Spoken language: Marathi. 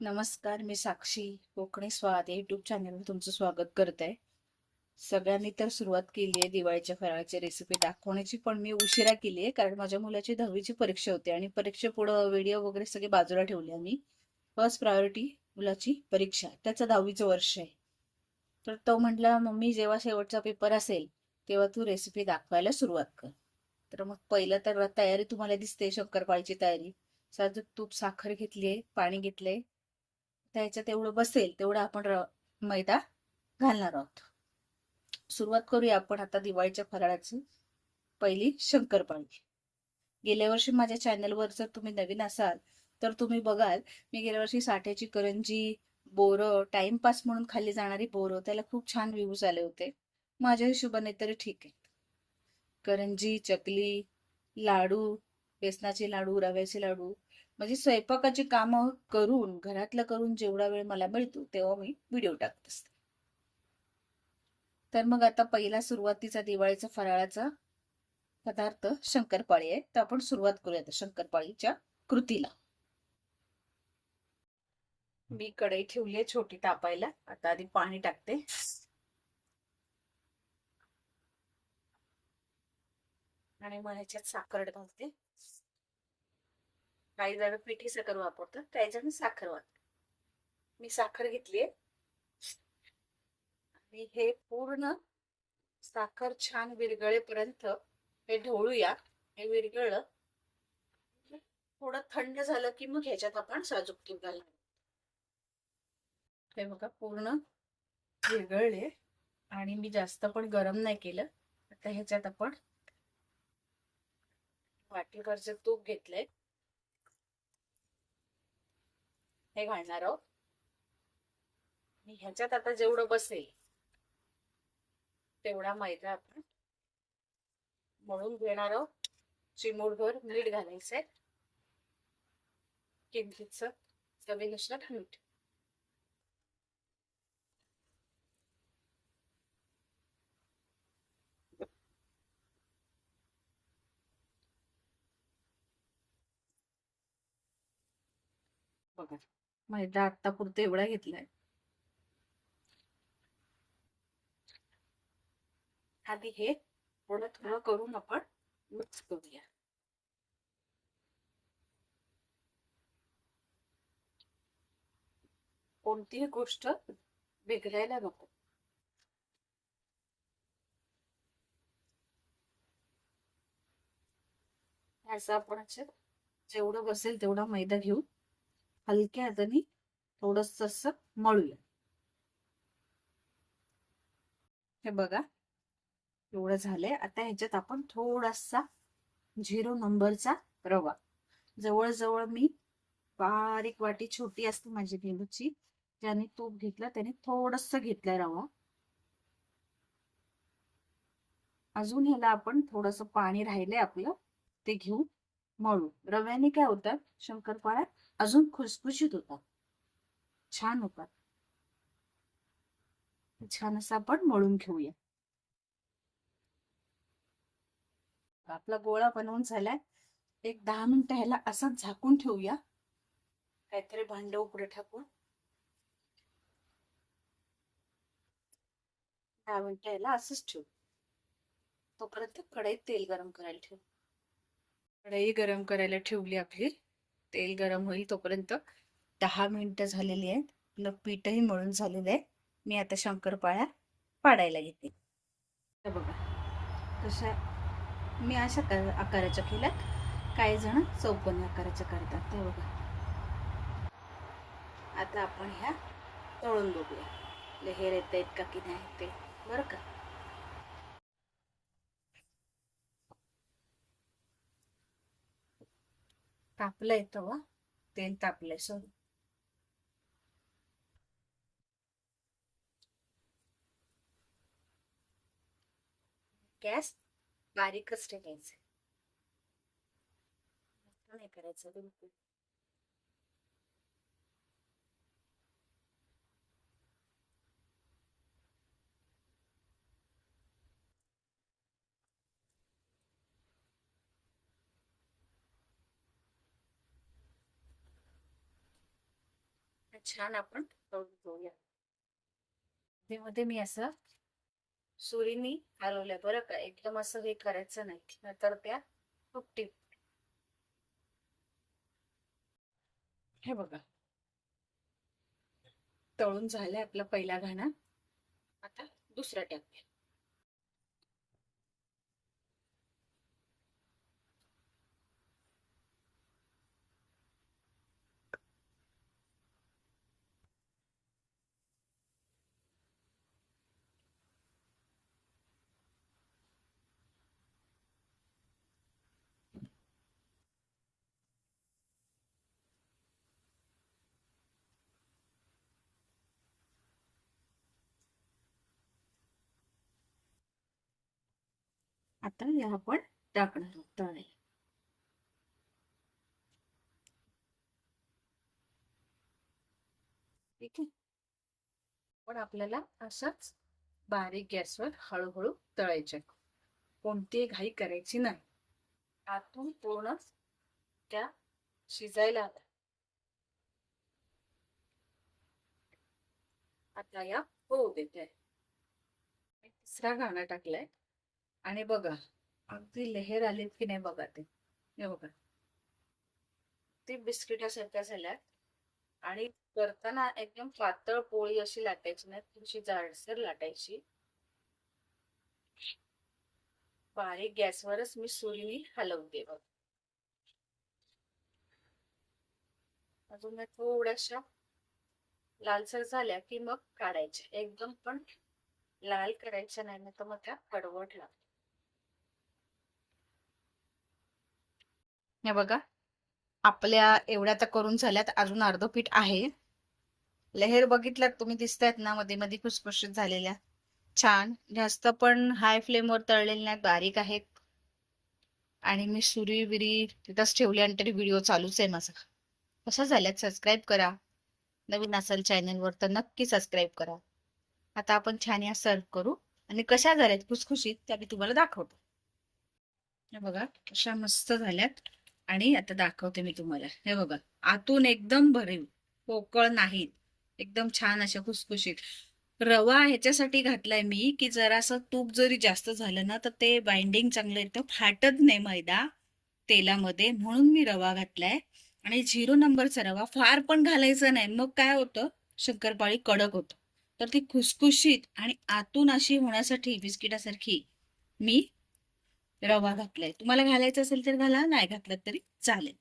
नमस्कार मी साक्षी कोकणी स्वाद युट्यूब चॅनलवर तुमचं स्वागत करते आहे सगळ्यांनी तर सुरुवात केली आहे दिवाळीच्या फराळाची रेसिपी दाखवण्याची पण मी उशिरा केली आहे कारण माझ्या मुलाची दहावीची परीक्षा होती आणि परीक्षे पुढं व्हिडिओ वगैरे सगळे बाजूला ठेवले आम्ही. फर्स्ट प्रायोरिटी मुलाची परीक्षा. त्याचं दहावीचं वर्ष आहे. तर तो म्हटला मम्मी जेव्हा शेवटचा पेपर असेल तेव्हा तू रेसिपी दाखवायला सुरुवात कर. तर मग पहिलं तर तयारी तुम्हाला दिसते शंकरपाळीची तयारी. साधं तूप साखर घेतली आहे पाणी घेतलंय. त्याच्यात एवढं बसेल तेवढं आपण र- मैदा घालणार आहोत. सुरुवात करूया आपण आता दिवाळीच्या फराळाची. पहिली शंकरपाळी. गेल्या वर्षी माझ्या चॅनलवर जर तुम्ही नवीन असाल तर तुम्ही बघाल मी गेल्या वर्षी साठ्याची करंजी बोरं टाइमपास म्हणून खाल्ली जाणारी बोरं त्याला खूप छान व्ह्यूज आले होते. माझ्या हिशोबाने तरी ठीक आहे करंजी चकली लाडू बेसनाचे लाडू रव्याचे लाडू म्हणजे स्वयंपाकाची कामं करून घरातलं करून जेवढा वेळ मला मिळतो तेव्हा मी व्हिडिओ टाकत असते. तर मग आता पहिला सुरुवातीचा दिवाळीचा फराळाचा पदार्थ शंकरपाळी आहे. तर आपण सुरुवात करूया शंकरपाळीच्या कृतीला. मी कढई ठेवली आहे छोटी तापायला. आता आधी पाणी टाकते. आणि मग ह्याच्यात साखर घालते. काही जण पिठी साखर वापरतात काही जण साखर वापरतात. मी साखर घेतलीये आणि हे पूर्ण साखर छान विरगळेपर्यंत हे ढवळूया. हे विरगळलं थोडं थंड झालं की मग ह्याच्यात आपण साजूक तूप घालणार. हे बघा पूर्ण विरगळले आणि मी जास्त पण गरम नाही केलं. आता ह्याच्यात आपण वाटीभरचं तूप घेतलंय हे घालणार आहोत. आणि ह्याच्यात आता जेवढं बसेल तेवढा मैदा आपण मळून घेणार आहोत. चिमूटभर मीठ घालायचंय. किमतीच चवीनुसार मीठ. बघा. मैदा आत्ता पुरतं एवढा घेतलाय. आधी हे थोडं थोडं करून आपण मिक्स करूया. कोणतीही गोष्ट बिघडायला नको. असं आपण जेवढं बसेल तेवढा मैदा घेऊ हलक्या हाताने थोडस असं मळूया. हे बघा एवढं झालंय. आता ह्याच्यात आपण थोडासा झिरो नंबरचा रवा. जवळजवळ मी बारीक वाटी छोटी असते माझी नेलूची ज्याने तूप घेतला त्याने थोडस घेतलाय रवा. अजून ह्याला आपण थोडस पाणी राहिलंय आपलं ते घेऊन मळू. रव्याने काय होतं शंकरपाळ्यात अजून खुसखुशीत होतात. छान होतात. छान असं आपण मळून घेऊया. आपला गोळा बनवून झालाय. एक दहा मिनिटं ह्याला असा झाकून ठेवूया. काहीतरी भांड उकडे टाकून. दहा मिनिटं ह्याला असंच ठेवू. तोपर्यंत कढईत तेल गरम करायला ठेवू. कढई गरम करायला ठेवली आपली. तेल गरम होईल तोपर्यंत. दहा मिनिटं झालेली आहेत. आपलं पीठही मळून झालेलं आहे. मी आता शंकरपाळ्या पाडायला घेते. बघा. तशा मी अशा कर- आकाराच्या केल्यात काही जण चौकोनी आकाराच्या करतात. ते बघा. आता आपण ह्या तळून बघूया. लहेर येत आहेत का की नाही ते. बरं का? तापलंय तवा तेल तापलंय सॉरी गॅस बारीकच ठेवायचं. नाही करायचं बिलकुल. छान आपण तळून घेऊया मध्ये मध्ये मी असं सुरीनी हलवल्या बरं का? एकदम असं हे करायचं नाही. नंतर त्या तुपटी. हे बघा. तळून झालाय आपला पहिला घाणा. आता दुसरा टाकूया आता या आपण टाकणार तळे ठीक आहे. पण आपल्याला असंच बारीक गॅसवर हळूहळू तळायचे. कोणतीही घाई करायची नाही. आतून पूर्ण त्या शिजायला आता. या होऊ देते. तिसरा गाणं टाकलाय. आणि बघा अगदी लेहेर आलीत की नाही बघा ते. हे बघा. ती बिस्किटासारख्या झाल्यात आणि करताना एकदम पातळ पोळी अशी लाटायची नाही थोडीशी जाडसर लाटायची. बारीक गॅसवरच मी सुरी हलवते बघ अजून थोड्याशा लालसर झाल्या की मग काढायच्या. एकदम पण लाल करायच्या नाही तर मग त्या कडवट लागते हे बघा. आपल्या एवढ्या तर करून झाल्यात अजून अर्ध पीठ आहे. लहेर बघितल्यात तुम्ही दिसतायत ना मध्ये मध्ये खुसखुशीत झालेल्या. छान. जास्त पण हाय फ्लेमवर तळलेल्या नाहीत बारीक आहेत. आणि मी सुरी विरी तिथंच ठेवली आणि तरी व्हिडिओ चालूच आहे माझा. कसा झाल्यात? सबस्क्राईब करा. नवीन असेल चॅनलवर तर नक्की सबस्क्राईब करा. आता आपण छान या सर्व करू. आणि कशा झाल्यात? खुसखुशीत त्या मी तुम्हाला दाखवतो. हे बघा कशा मस्त झाल्यात. आणि आता दाखवते मी तुम्हाला. हे बघा आतून एकदम भरीव पोकळ नाहीत एकदम छान अशा खुसखुशीत. रवा ह्याच्यासाठी घातलाय मी की जरासं तूप जरी जास्त झालं ना तर ते बाइंडिंग चांगलं येतं फाटत नाही मैदा तेलामध्ये. म्हणून मी रवा घातलाय. आणि झिरो नंबरचा रवा फार पण घालायचा नाही. मग काय होतं? शंकरपाळी कडक होतं. तर ती खुसखुशीत आणि आतून अशी होण्यासाठी बिस्किटासारखी मी रवा घातलाय. तुम्हाला घालायचं असेल तर घाला नाही घातलं तरी चालेल.